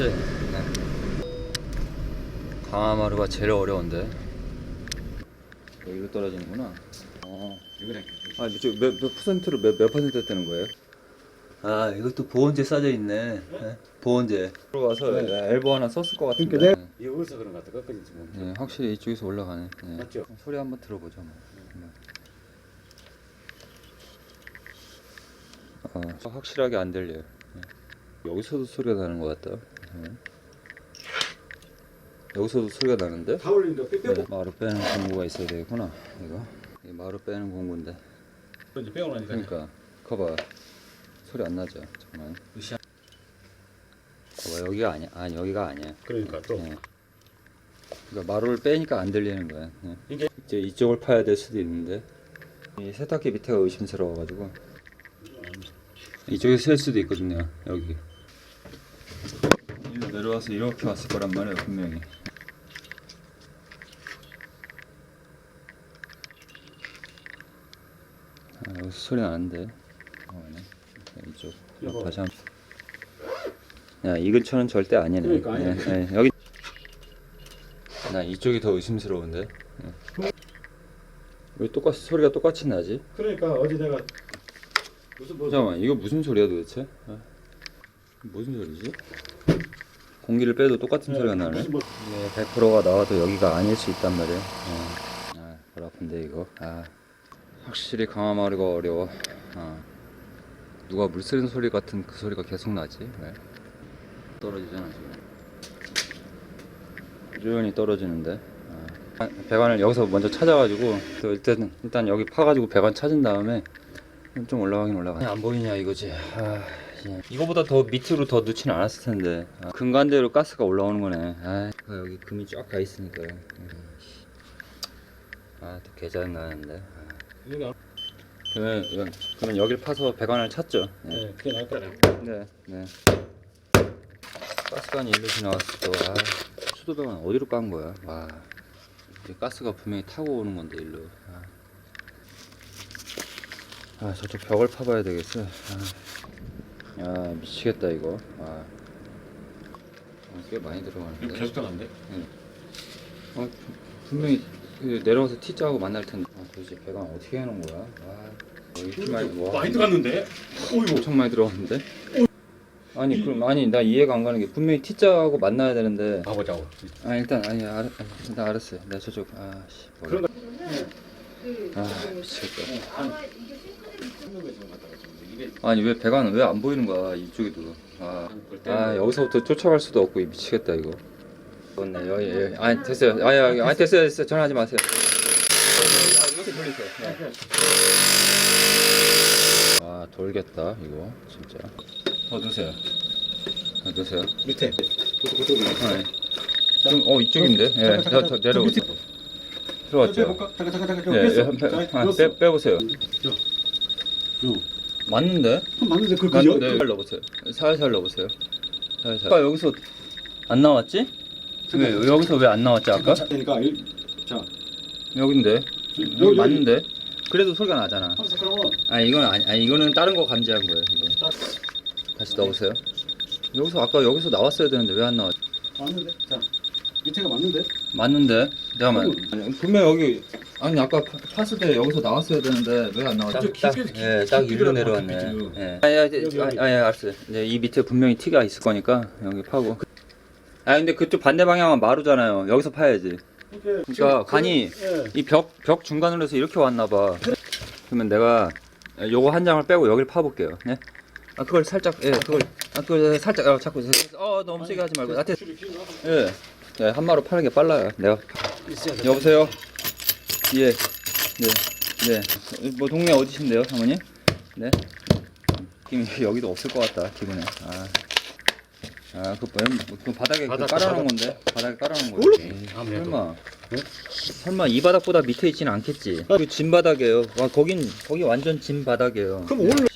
그랬지? 네. 강화마루가 제일 어려운데 여기로 떨어지는구나 어. 아, 몇, 몇 퍼센트로 몇, 몇 퍼센트 뜨는 거예요? 아, 이것도 보온제 싸져 있네. 네? 보온제. 들어와서 엘보 하나 썼을 것 같은데. 그러니까 이거서 그런 것 같아. 끝까지 뭐. 네, 확실히 이쪽에서 올라가네. 네. 맞죠? 소리 한번 들어보죠. 뭐. 네. 아, 확실하게 안 들려요. 네. 여기서도 소리가 나는 것 같다. 네. 여기서도 소리가 나는데? 다 올린다. 빼 네, 마루 빼는 공구가 있어야 되겠구나. 이거. 이 마루 빼는 공구인데. 이제 빼고 나니까. 그러니까 커봐 소리 안 나죠 정말 으쌰. 봐봐 여기가 아니야 아니 여기가 아니야 그러니까 또. 네. 그러니까 마루를 빼니까 안 들리는 거야 네. 이게 이제 이쪽을 파야 될 수도 있는데 이 세탁기 밑에가 의심스러워가지고 이쪽에서 셀 수도 있거든요 여기 내려와서 이렇게 왔을 거란 말이에요 분명히 아, 여기서 소리 나는데 어, 네. 이쪽 이거. 다시 한번 야, 이 근처는 절대 아니네. 그러니까 아니야. 네, 네, 여기 나 이쪽이 더 의심스러운데. 네. 왜 똑같이 소리가 똑같이 나지? 그러니까 어제 내가 무슨 뭐 잠깐만, 이거 무슨 소리야 도대체? 아, 무슨 소리지? 공기를 빼도 똑같은 소리가 나네. 무슨 뭐 네, 100%가 나와도 여기가 아닐 수 있단 말이에요. 어. 아, 발 아픈데 이거. 아, 확실히 강화마루가 어려워. 아, 누가 물 쓰는 소리 같은 그 소리가 계속 나지? 왜? 떨어지잖아 지금. 꾸준히 떨어지는데. 아, 배관을 여기서 먼저 찾아가지고 또 일단 일단 여기 파가지고 배관 찾은 다음에 좀 올라가긴 올라가. 안 보이냐 이거지. 아, 예. 이거보다 더 밑으로 더 넣지는 않았을 텐데 아, 근간대로 가스가 올라오는 거네. 아, 여기 금이 쫙 가 있으니까. 아또 개짜증 나는데. 이거 그러면 그러면 여기를 파서 배관을 찾죠. 네. 네, 그게 나을 거야. 네, 네. 가스관이 일로 지나갔을 때, 와, 수도 배관 어디로 깐 거야? 와, 가스가 분명히 타고 오는 건데 일로. 아, 아 저쪽 벽을 파봐야 되겠어. 아, 야 미치겠다 이거. 와, 어, 꽤 많이 들어가는데. 계속 나는데? 어, 분명히 그 내려와서 T자하고 만날 텐데. 아, 도대체 배관 어떻게 해놓은 거야? 와, 여기 피 많이 와. 많이 들어갔는데? 어이구. 엄청 많이 들어갔는데? 아니 그럼 아니 나 이해가 안 가는 게 분명히 T자하고 만나야 되는데 가보자고. 아 일단 아니 알, 아니, 나 알았어요 내가 저쪽 아씨 뭐야 아 미치겠다 아니 왜 배관은 왜안 보이는 거야 이쪽에도? 아, 아 여기서부터 쫓아갈 수도 없고 이 미치겠다 이거. 좋네 여기 여기 아니 됐어요. 아니 아니, 아니 됐어요 됐어요. 전화하지 마세요. 아, 이렇게 돌리세요. 네. 아 돌겠다 이거 진짜. 더 넣으세요. 더 넣으세요. 밑에. 아, 네. 좀, 어 이쪽인데? 예 더, 더 내려오세요. 들어왔죠? 빼볼까? 잠깐 잠깐 잠깐. 예, 예, 빼, 자, 아, 넣었어. 빼, 빼보세요. 요. 맞는데? 그럼 맞는데 그 그. 맞는데 여- 살살 넣어보세요 살살 넣어보세요 살살 아까 여기서 안 나왔지? 왜 여기서 왜 안 나왔지 아까? 자, 그러니까 이- 자. 여긴데 여기, 여기 여기. 맞는데 그래도 소리가 나잖아 그러면 아 이건 아니, 아니 이거는 다른 거 감지한 거예요 이거 다시 넣어보세요 여기서 아까 여기서 나왔어야 되는데 왜 안 나왔지? 맞는데? 자. 밑에가 맞는데? 맞는데 잠깐만 아니, 분명 여기 아니 아까 파- 팠을 때 여기서 나왔어야 되는데 왜 안 나왔지? 딱 깊게, 예, 딱 깊게 일로 들어가, 내려왔네. 깊게 지금. 예. 아니, 아니, 여기, 아니, 여기. 아니, 알았어요. 이제 이 밑에 분명히 티가 있을 거니까 여기 파고. 아 근데 그쪽 반대 방향은 마루잖아요. 여기서 파야지. 이렇게 그러니까 관이 예. 이 벽 벽 중간으로 해서 이렇게 왔나 봐. 그러면 내가 요거 한 장을 빼고 여기를 파볼게요. 네? 아 그걸 살짝 예 그걸 아 그걸 살짝 어, 자꾸 어 너무 세게 하지 말고 나한테 줄이 예. 네, 한 마루 파는 게 빨라요. 내가 있어야 돼. 여보세요. 예. 네. 네. 뭐 동네 어디신데요, 사모님? 네. 지금 여기도 없을 것 같다 기분에. 아. 아, 그, 뭐, 그 바닥에 그 바닥, 깔아놓은 바닥. 건데? 바닥에 깔아놓은? 거지. 아무래도. 설마. 네? 설마 이 바닥보다 밑에 있지는 않겠지. 그 진 바닥이에요. 와, 거긴, 거기 완전 진 바닥이에요. 그럼 오늘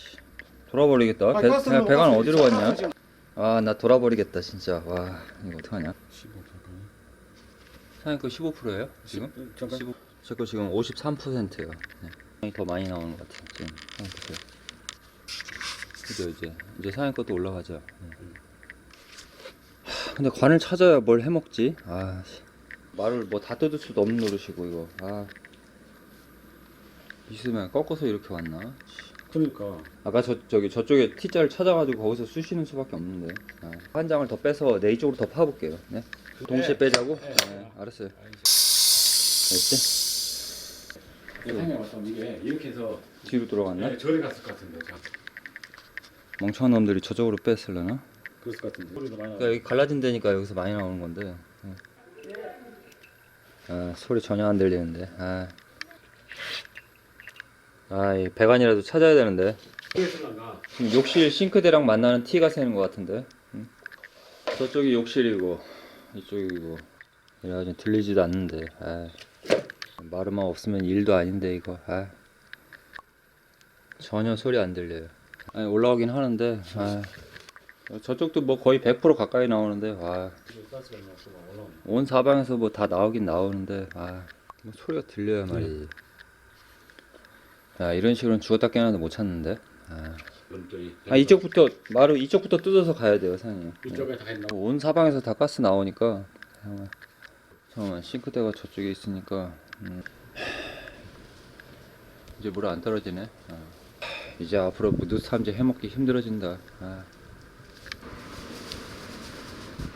돌아버리겠다. 아, 배, 가스는 배, 배관 어디로 갔냐? 아, 나 돌아버리겠다, 진짜. 와, 이거 어떡하냐? 사장님 거 15%예요? 지금? 잠깐. 15, 제거 지금 53%예요. 네. 더 많이 나오는 것 같아요. 지금 한번 보세요. 그죠 이제 이제 사장님 것도 올라가죠. 네. 근데 관을 찾아야 뭘 해먹지 아 씨. 말을 뭐 다 뜯을 수도 없는 노릇이고 이거 아 있으면 꺾어서 이렇게 왔나 그러니까 아까 저 저기 저쪽에 T자를 찾아가지고 거기서 쑤시는 수밖에 없는데 아, 한 장을 더 빼서 내 이쪽으로 더 파볼게요 네 동시에 빼자고 네. 네, 알았어요 됐지 생각해 봤더니 이게 이렇게 해서 뒤로 돌아갔나 네, 저리 갔을 것 같은데 자 멍청한 놈들이 저쪽으로 뺐을려나 그랬을 것 같은데 소리도 많이 그러니까 여기 갈라진 데니까 여기서 많이 나오는 건데. 예. 아, 소리 전혀 안 들리는데. 아. 아, 이 배관이라도 찾아야 되는데. 지금 욕실 싱크대랑 만나는 티가 새는 것 같은데. 응? 저쪽이 욕실이고 이쪽이고 이래가지고 들리지도 않는데. 아. 마루만 없으면 일도 아닌데 이거. 아. 전혀 소리 안 들려요. 아니, 올라오긴 하는데. 아. 저쪽도 뭐 거의 100% 가까이 나오는데. 올라오네 온 사방에서 뭐 다 나오긴 나오는데 아 뭐 소리가 들려야 말이지 야 이런 식으로는 죽었다 깨어나도 못 찾는데 아, 이- 아 이쪽부터 마루 이쪽부터 뜯어서 가야 돼요 사장님 이쪽에 다 있나 온 사방에서 다 가스 나오니까 잠깐만 잠깐만 싱크대가 저쪽에 있으니까 음. 이제 물 안 떨어지네 아. 이제 앞으로 탐지 해먹기 힘들어진다 아.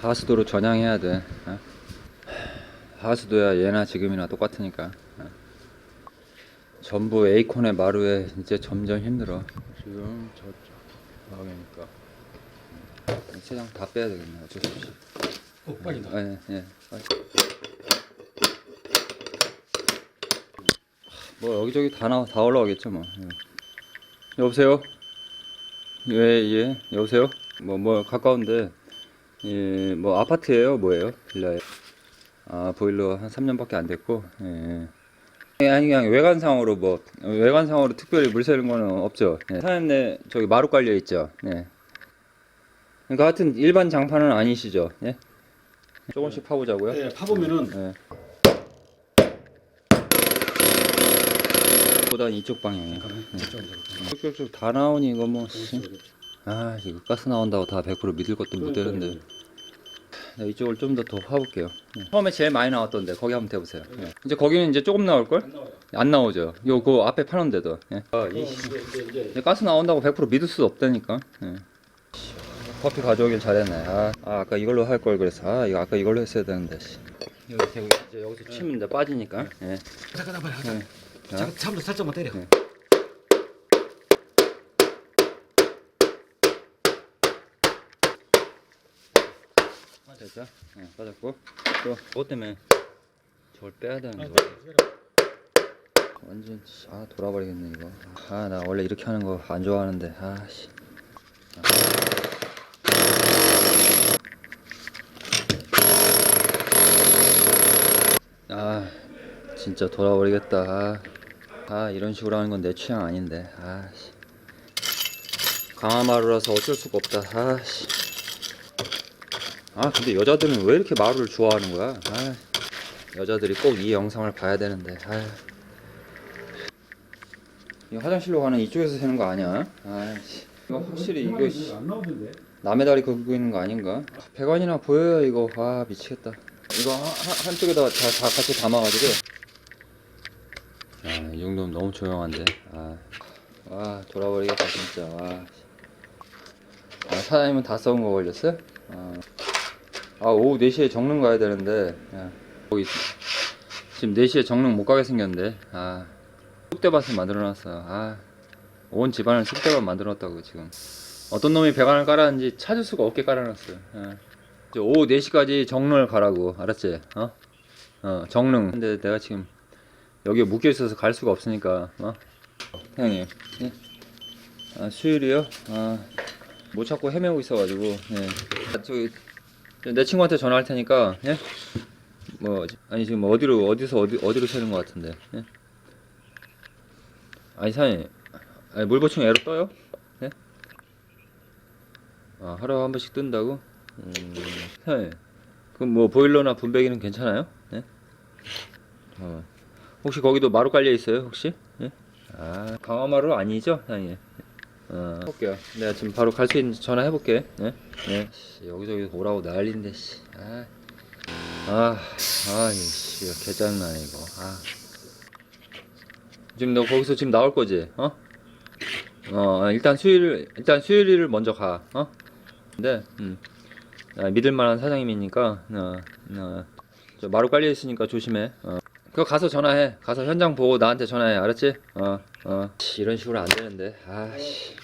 하수도로 전향해야 돼 어? 하수도야 예나 지금이나 똑같으니까 어. 전부 에이콘의 마루에 이제 점점 힘들어 지금 저쪽 나오니까 세장 다 빼야 되겠네 어쩔 수 없이 어 빠진다 예, 예. 빨리. 뭐 여기저기 다 나와 다 올라오겠죠 뭐. 예. 여보세요. 예, 예. 여보세요. 뭐뭐 가까운데 예, 뭐 아파트예요, 뭐예요? 빌라예요? 아, 보일러 한 3년밖에 안 됐고. 예. 예, 아니 그냥 외관상으로 뭐 외관상으로 특별히 물 새는 거는 없죠. 예. 사장님 저기 마루 깔려 있죠. 예. 그러니까 하여튼 일반 장판은 아니시죠. 예? 조금씩 파보자고요. 네 파보면은 예. 보다 이쪽 방향이야. 쭉쭉쭉 다 나오니 이거 뭐. 씨. 아 이거 가스 나온다고 다 100% 믿을 것도 못 되는데. 네, 이쪽을 좀 더 더 파볼게요. 예. 처음에 제일 많이 나왔던데 거기 한번 대보세요. 예. 이제 거기는 이제 조금 나올 걸? 안 나오죠. 요 그 앞에 파는데도. 예. 아, 어, 이 가스 나온다고 100% 믿을 수 없다니까. 예. 커피 가져오길 잘했네. 아, 아 아까 이걸로 할 걸 그랬어. 아 이거 아까 이걸로 했어야 되는데. 씨. 여기 대고 이제 여기서 치면 이제 빠지니까. 예. 잠깐 잠깐 잠깐 예. 잠깐 참도 살짝만 때려 네. 됐죠? 예, 빠졌고 또 그것 때문에 저걸 빼야 되는 거야. 완전 씨, 아 돌아버리겠네 이거. 아 나 원래 이렇게 하는 거 안 좋아하는데 아 씨. 아 진짜 돌아버리겠다. 아, 아 이런 식으로 하는 건 내 취향 아닌데. 아 씨. 강화마루라서 어쩔 수가 없다. 아 씨. 아 근데 여자들은 왜 이렇게 마루를 좋아하는 거야? 아 여자들이 꼭 이 영상을 봐야 되는데. 아. 이 화장실로 가는 이쪽에서 새는 거 아니야? 아씨. 이거 확실히 이거 씨, 남의 다리 긁고 있는 거 아닌가? 배관이나 보여요 이거 아 미치겠다 이거 한, 한- 한쪽에다가 다, 다 같이 담아가지고 아이 정도면 너무 조용한데 아, 아 돌아버리겠다 진짜 아, 아 사장님은 다 썩은 거 걸렸어요? 아, 아 오후 4시에 정릉 가야 되는데 야, 거기 지금 4시에 정릉 못 가게 생겼는데 아 쑥대밭을 만들어놨어 아온 집안을 쑥대밭 만들어놨다고 지금 어떤 놈이 배관을 깔았는지 찾을 수가 없게 깔아놨어요. 예. 이제 오후 4시까지 정릉을 가라고 알았지? 어? 어 정릉. 근데 내가 지금 여기에 묶여 있어서 갈 수가 없으니까 어? 형님. 예? 아, 수율이요? 아, 못 찾고 헤매고 있어가지고. 예. 아, 저기 내 친구한테 전화할 테니까. 예? 뭐 아니 지금 어디로 어디서 어디 어디로 새는 것 같은데. 예? 아니 사장님. 물 보충 애로 떠요? 아, 하루에 한 번씩 뜬다고? 음, 네. 그럼 뭐 보일러나 분배기는 괜찮아요? 네? 어. 혹시 거기도 마루 깔려 있어요, 혹시? 예? 아, 강화마루 아니죠? 아니. 어, 해볼게요. 내가 지금 바로 갈 수 있는지 전화 해볼게. 네? 네. 씨, 여기저기 오라고 난리인데, 씨. 아, 아, 아, 이씨, 개짜증나네, 이거. 아. 지금 너 거기서 지금 나올 거지? 어? 어, 일단 수요일, 일단 수요일을 먼저 가. 어? 근데, 음. 아, 믿을 만한 사장님이니까, 어, 어, 저 마루 깔려 있으니까 조심해. 어. 그거 가서 전화해. 가서 현장 보고 나한테 전화해. 알았지? 어, 어. 씨, 이런 식으로 안 되는데. 아, 씨.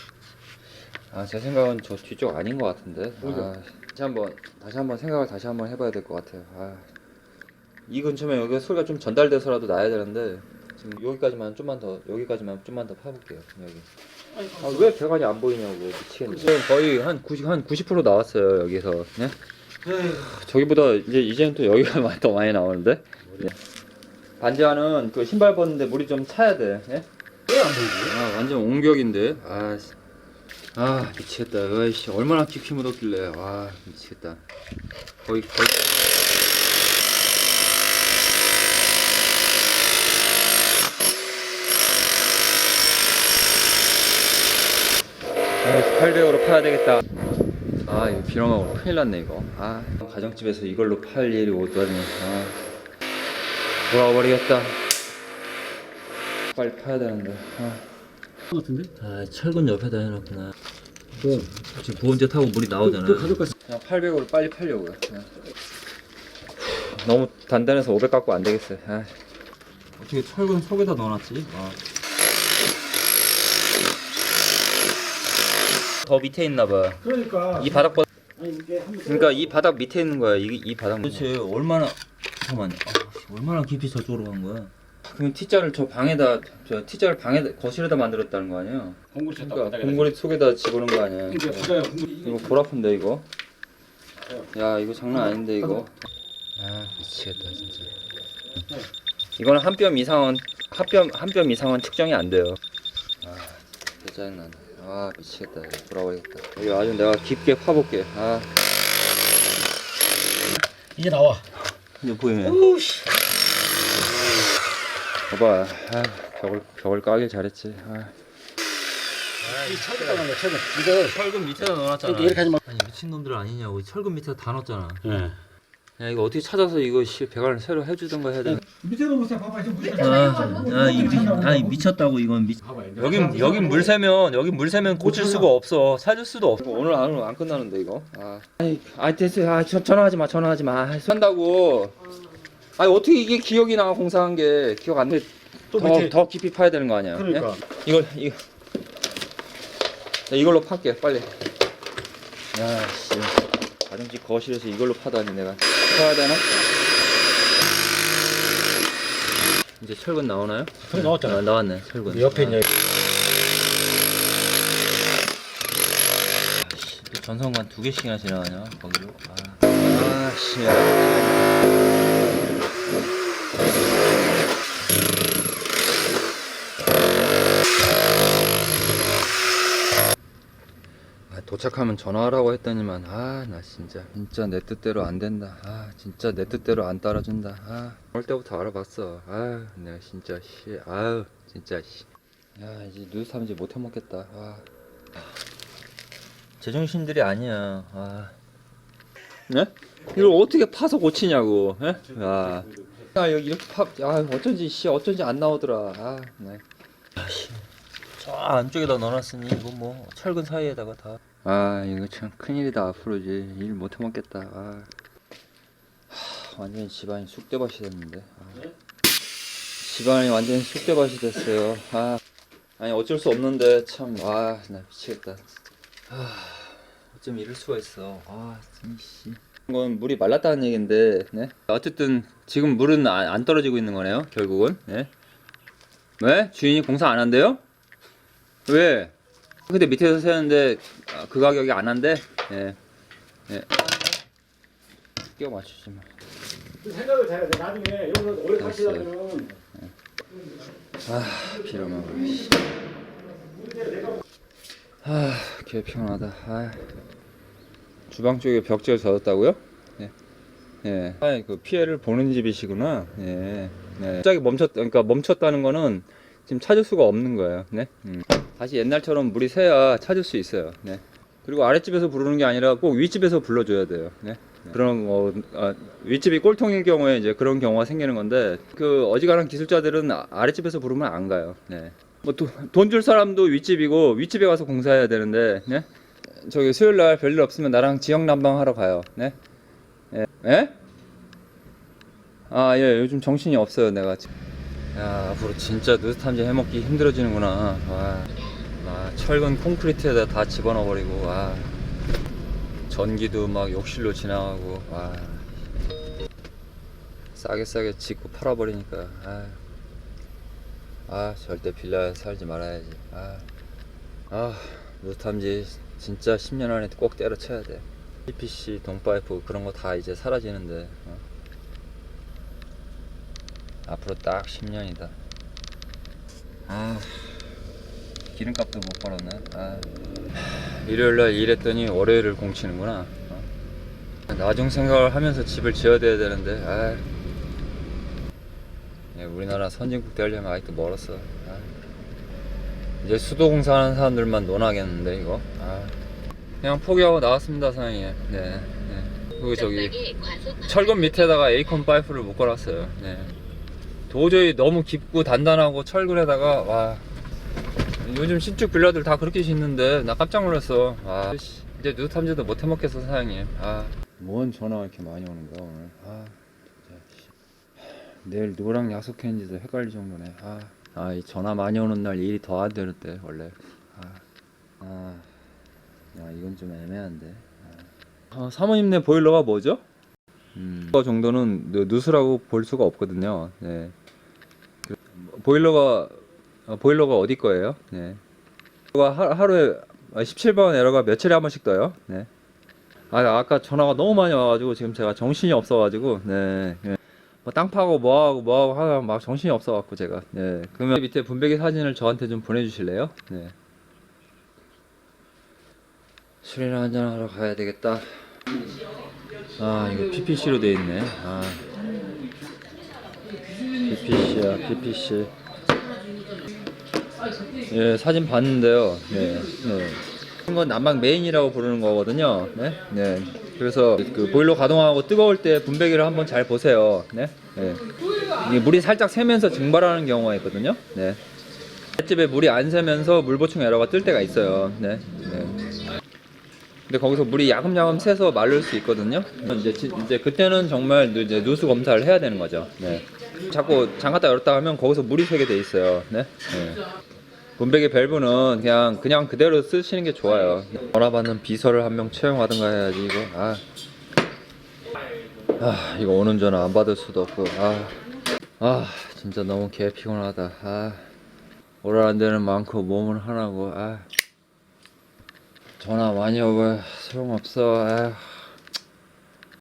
아, 제 생각은 저 뒤쪽 아닌 것 같은데. 아, 다시 한번, 다시 한번 생각을 다시 한번 해봐야 될 것 같아요. 아. 이 근처면 여기 소리가 좀 전달돼서라도 나야 되는데, 지금 여기까지만 좀만 더, 여기까지만 좀만 더 파볼게요. 여기. 아, 왜 배관이 안 보이냐고 미치겠네. 지금 거의 한 90, 한 90% 나왔어요, 여기서. 네? 저기보다 이제 이제는 또 여기가 많이 더 많이 나오는데. 네. 반지하는 그 신발 벗는데 물이 좀 차야 돼. 예? 왜안 보이지? 아 완전 옹격인데. 아, 씨. 아 미치겠다. 아이씨 얼마나 깊이 묻었길래. 아 미치겠다. 거의 거의. 아, 800으로 파야 되겠다. 아 이거 비렁하고 큰일 났네 이거. 아 가정집에서 이걸로 팔 일이 오다니. 아 돌아버리겠다. 빨리 파야 되는데. 아. 같은데? 아 철근 옆에다 해놨구나 뭐? 지금 보온제 타고 물이 나오잖아 그 가져갈 수. 그냥 800으로 빨리 팔려고요 그냥. 너무 단단해서 500 갖고 안 되겠어요 아. 어떻게 철근 속에다 넣어놨지? 아. 더 밑에 있나봐 그러니까. 이 바닥보다 아니. 그러니까 이 바닥 밑에 있는 거야 이, 이 바닥 도대체 얼마나 잠깐만 아, 얼마나 깊이 저쪽으로 간 거야 그럼 T자를 저 방에다 저 T자를 방에다 거실에다 만들었다는 거 아니야? 공구리 쳤다. 그러니까 공고리 속에다 집어넣은 거 아니야? 공구리. 이거 볼 아픈데 이거 야 이거 장난 아닌데 이거 아 미치겠다 진짜 이거는 한 뼘 이상은 한뼘한뼘 이상은 측정이 안 돼요 아 진짜 짜증나네 아 미치겠다 이거 돌아버리겠다 이거 아주 내가 깊게 파볼게 아 이제 나와. 이거 보이네 오씨. 봐봐 아, 벽을 벽을 까길 잘했지 아. 이 철근 나간 거 철근. 이거. 철근 밑에다 넣어놨잖아 이렇게 하지 마. 아니 미친 놈들 아니냐고 철근 밑에다 다 넣었잖아 예. 야 이거 어떻게 찾아서 이거 씨 배관을 새로 해주던가 해야 돼 밑에도 보세요. 봐봐 지금 물. 아, 이, 미, 아, 이 미쳤다고 이건 미. 여긴 여긴 물 새면 여긴 물 새면 고칠 수가 없어 찾을 수도 없어. 오늘 안안 끝나는데 이거. 아, 아니, 아 됐어요. 아, 저, 전화하지 마, 전화하지 마. 아, 한다고. 아니 어떻게 이게 기억이 나 공사한 게 기억 안 돼? 또 더, 밑에. 더 깊이 파야 되는 거 아니야? 그러니까. 예? 이걸 이거 자, 이걸로 팔게 빨리. 야, 씨. 가정집 거실에서 이걸로 파다니 내가 파야 되나? 이제 철근 나오나요? 철근 나왔잖아. 아, 나왔네 철근. 옆에 아. 이제. 씨, 또 전선관 두 개씩이나 지나가냐 거기로 아, 아 씨. 아, 도착하면 전화하라고 했더니만 아 나 진짜 진짜 내 뜻대로 안 된다. 아 진짜 내 뜻대로 안 따라준다. 아 어릴 때부터 알아봤어. 아 내가 진짜 씨 아유 진짜 씨야 이제 누드 삼지 못해 먹겠다. 아. 제정신들이 아니야. 아. 네? 이걸 어떻게 파서 고치냐고. 예? 아. 아 여기 이렇게 파. 아 어쩐지 씨 어쩐지 안 나오더라. 아. 네. 저 안쪽에다 넣어놨으니 이거 뭐 철근 사이에다가 다. 아 이거 참 큰일이다 앞으로 이제 일 못해 먹겠다. 아. 하, 완전 집안이 쑥대밭이 됐는데. 아. 집안이 완전 쑥대밭이 됐어요. 아. 아니 어쩔 수 없는데 참. 아나 미치겠다. 아. 어쩜 이럴 수가 있어. 아, 씨. 이건 물이 말랐다는 얘긴데, 네. 어쨌든 지금 물은 안, 안 떨어지고 있는 거네요. 결국은. 네. 왜? 주인이 공사 안 한대요? 왜? 근데 밑에서 세는데 아, 그 가격이 안 한대? 예. 예. 끼워 맞추지 마. 생각을 잘해야 돼. 나중에 여기서 오래 사시려면은 아, 비름하고. 씨. 아, 개 피곤하다. 아. 주방 쪽에 벽지를 젖었다고요? 예. 예. 아, 그 피해를 보는 집이시구나. 예. 네. 갑자기 멈췄, 그러니까 멈췄다는 거는 지금 찾을 수가 없는 거예요. 네. 음. 다시 옛날처럼 물이 새야 찾을 수 있어요. 네. 그리고 아랫집에서 부르는 게 아니라 꼭 윗집에서 불러줘야 돼요. 네. 그런 어, 아, 윗집이 꼴통일 경우에 이제 그런 경우가 생기는 건데 그 어지간한 기술자들은 아- 아랫집에서 부르면 안 가요. 네. 뭐 돈 줄 사람도 윗집이고 윗집에 가서 공사해야 되는데 네? 저기 수요일 날 별일 없으면 나랑 지역 난방 하러 가요. 네? 예? 예? 아, 예, 요즘 정신이 없어요, 내가. 야, 앞으로 진짜 누수 탐지 해먹기 힘들어지는구나. 와, 아, 철근 콘크리트에다 다 집어넣어 버리고, 와. 전기도 막 욕실로 지나가고, 와. 싸게 싸게 짓고 팔아 버리니까, 아. 아, 절대 빌라에 살지 말아야지. 아, 아, 누수 탐지 진짜 10년 안에 꼭 때려쳐야 돼. PPC, 동파이프 그런 거 다 이제 사라지는데, 어? 앞으로 딱 10년이다. 아, 기름값도 못 벌었네. 아, 일요일 날 일했더니 월요일을 공치는구나. 어. 나중 생각을 하면서 집을 지어야 되는데, 아, 예, 우리나라 선진국 되려면 아직도 멀었어. 아. 이제 수도공사 하는 사람들만 논하겠는데 이거. 아. 그냥 포기하고 나왔습니다, 사장님. 네. 네. 그리고 저기 철근 밑에다가 에이콘 파이프를 묶어놨어요. 네. 도저히 너무 깊고 단단하고 철근에다가 와 요즘 신축 빌라들 다 그렇게 짓는데 나 깜짝 놀랐어. 아 씨, 이제 누드 탐지도 못 해먹겠어 사장님. 아 뭔 전화가 이렇게 많이 오는 거야 오늘. 아 진짜. 내일 누구랑 약속했는지도 헷갈릴 정도네. 아, 아, 이 전화 많이 오는 날 일이 더 안 되는데 원래. 아, 아, 야 이건 좀 애매한데. 아, 사모님네 보일러가 뭐죠? 음, 그 정도는 누- 누수라고 볼 수가 없거든요. 네. 그, 보일러가 어, 보일러가 어디 거예요? 네. 하, 하루에 17번 에러가 며칠에 한 번씩 떠요. 네. 아, 아까 전화가 너무 많이 와가지고 지금 제가 정신이 없어가지고 네. 네. 뭐 땅 파고 뭐하고 뭐하고 하다 막 정신이 없어갖고 제가. 네. 그러면 밑에 분배기 사진을 저한테 좀 보내주실래요? 네. 술이나 한잔 하러 가야 되겠다. 아 이거 PPC로 돼 있네. 아. PPC야 PPC 예 사진 봤는데요. 네, 네. 이건 난방 메인이라고 부르는 거거든요. 네, 네. 그래서 그 보일러 가동하고 뜨거울 때 분배기를 한번 잘 보세요. 네, 네. 이게 물이 살짝 새면서 증발하는 경우가 있거든요. 네. 집에 물이 안 새면서 물 보충 에러가 뜰 때가 있어요. 네, 네. 근데 거기서 물이 야금야금 새서 마를 수 있거든요. 이제 지- 이제 그때는 정말 이제 누수 검사를 해야 되는 거죠. 네. 자꾸 잠갔다 열었다 하면 거기서 물이 새게 돼 있어요. 네. 네. 분배기 밸브는 그냥 그냥 그대로 쓰시는 게 좋아요. 전화 받는 비서를 한 명 채용하든가 해야지 이거. 아. 아 이거 오는 전화 안 받을 수도 없고. 아. 아 진짜 너무 개 피곤하다. 아. 오라는 데는 많고 몸은 하나고. 아. 전화 많이 오고 소용없어. 아.